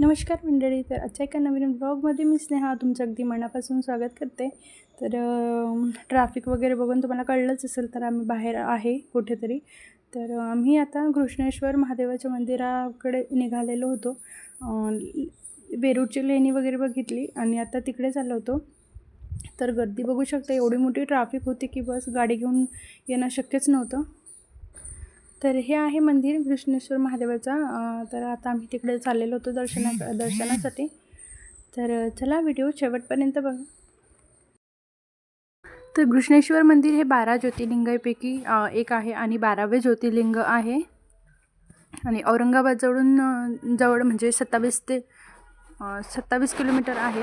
नमस्कार मंडळी तर आजच्या एका नवीन ब्लॉगमध्ये मी स्नेहा तुमचं अगदी मनापासून स्वागत करते. तर ट्रॅफिक वगैरे बघून तुम्हाला कळलंच असेल तर आम्ही बाहेर आहे कुठेतरी. तर आम्ही आता घृष्णेश्वर महादेवाच्या मंदिराकडे निघालेलो होतो. अं, लेणी वगैरे बघितली आणि आता तिकडे चाललो होतो. तर गर्दी बघू शकता एवढी मोठी ट्रॅफिक होती की बस गाडी घेऊन येणं शक्यच नव्हतं. तर हे आहे मंदिर कृष्णेश्वर महादेवाचा. तर आता आम्ही तिकडे चाललेलो होतो दर्शना दर्शनासाठी. तर चला व्हिडिओ शेवटपर्यंत बघा. तर कृष्णेश्वर मंदिर हे बारा ज्योतिर्लिंगापैकी एक आहे आणि बारावे ज्योतिर्लिंग आहे. आणि औरंगाबादजवळून जवळ म्हणजे सत्तावीस ते सत्तावीस किलोमीटर आहे.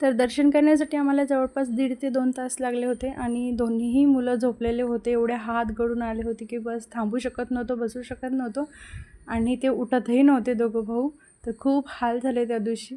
तर दर्शन करण्यासाठी आम्हाला जवळपास दीड ते दोन तास लागले होते आणि दोन्हीही मुलं झोपलेले होते. एवढे हात गळून आले होते की बस थांबू शकत नव्हतो बसू शकत नव्हतो आणि ते उठतही नव्हते दोघं भाऊ. तर खूप हाल झाले त्या दिवशी.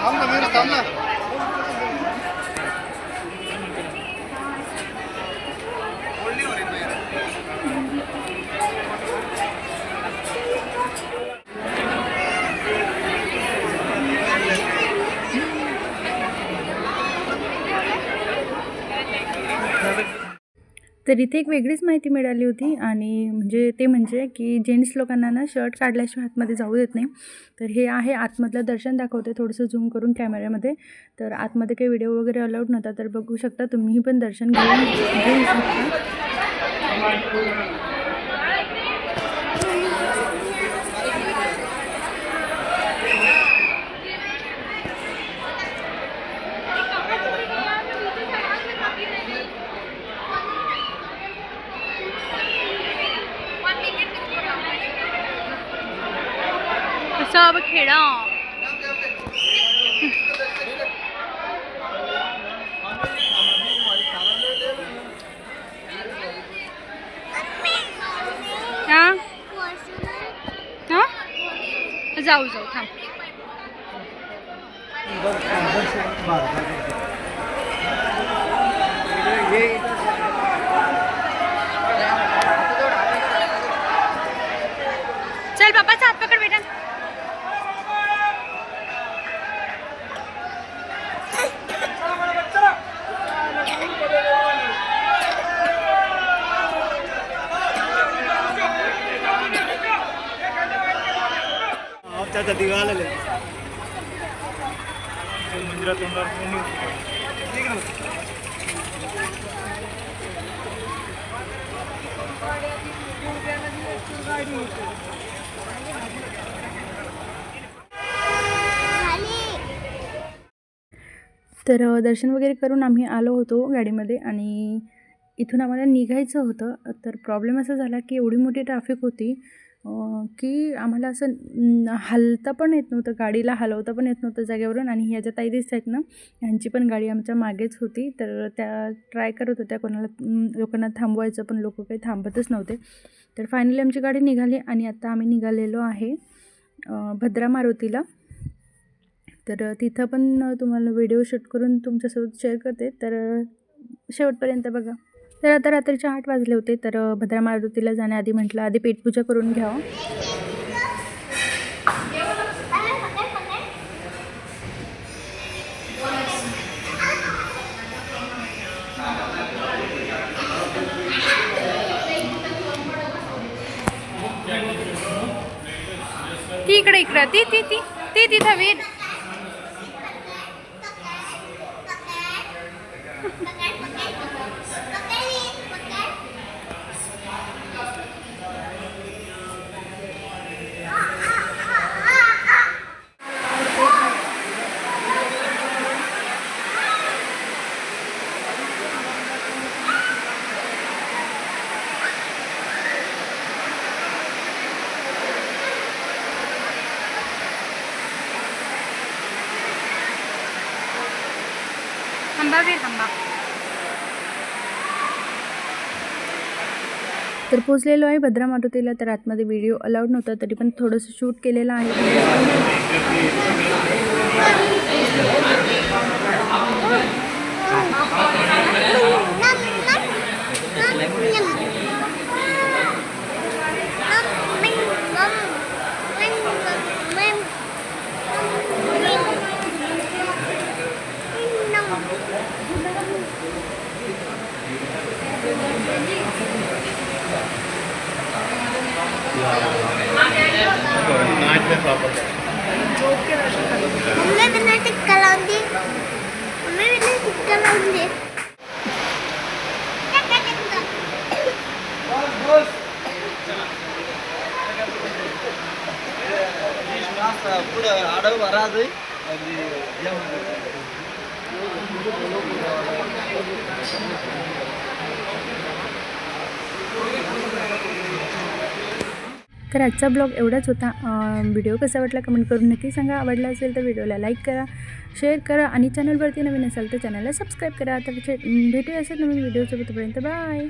थांब ना मीरा थांब ना तर इथे एक वेगळीच माहिती मिळाली होती आणि म्हणजे ते म्हणजे की जेंट्स लोकांना ना शर्ट काढल्याशिवाय आतमध्ये जाऊ देत नाही. तर हे आहे आतमधलं दर्शन दाखवते थोडंसं झूम करून कॅमेऱ्यामध्ये तर आतमध्ये काही व्हिडिओ वगैरे अलाउड नव्हता तर बघू शकता तुम्ही पण दर्शन घेऊन घेऊ शकता. सब खेडा? जाऊ जाऊ थांब. चल बाबा हात पकड बेटा. त्याचा दिवा आलेले तर दर्शन वगैरे करून आम्ही आलो होतो गाडीमध्ये आणि इथून आम्हाला निघायचं होतं. तर प्रॉब्लेम असा झाला की एवढी मोठी ट्रॅफिक होती की आम्हाला असं हलता पण येत नव्हतं. गाडीला हलवता पण येत नव्हतं जागेवरून आणि ह्या ज्या ताई दिसत आहेत ना ह्यांची पण गाडी आमच्या मागेच होती. तर त्या ट्राय करत होत्या कोणाला लोकांना थांबवायचं पण लोक काही थांबतच नव्हते. तर फायनली आमची गाडी निघाली आणि आता आम्ही निघालेलो आहे भद्रा मारुतीला. तर तिथं पण तुम्हाला व्हिडिओ शूट करून तुमच्यासोबत शेअर करते. तर शेवटपर्यंत बघा. तर आता रात्रीचे आठ वाजले होते तर भद्रा मारुतीला जाण्याआधी म्हटलं आधी पेटपूजा करून घ्यावं इकडे इकडे ती ती ती ती तिथं वीर थांबा वीर थांबा तर पोचलेलो आहे भद्रा मारुतीला तर आतमध्ये व्हिडिओ अलाउड नव्हता तरी पण थोडंसं शूट केलेलं आहे. பேர் பாப்பாங்க కూడా అడవి వరాదు అది Thank you. तर आजचा ब्लॉग एवढाच होता. व्हिडिओ कसा वाटला कमेंट करून नक्की सांगा. आवडला असेल तर व्हिडिओला लाईक करा शेअर करा आणि चॅनलवरती नवीन असाल तर चॅनलला सबस्क्राईब करा. तर भेटूया असेल नवीन व्हिडिओसोबतपर्यंत बाय.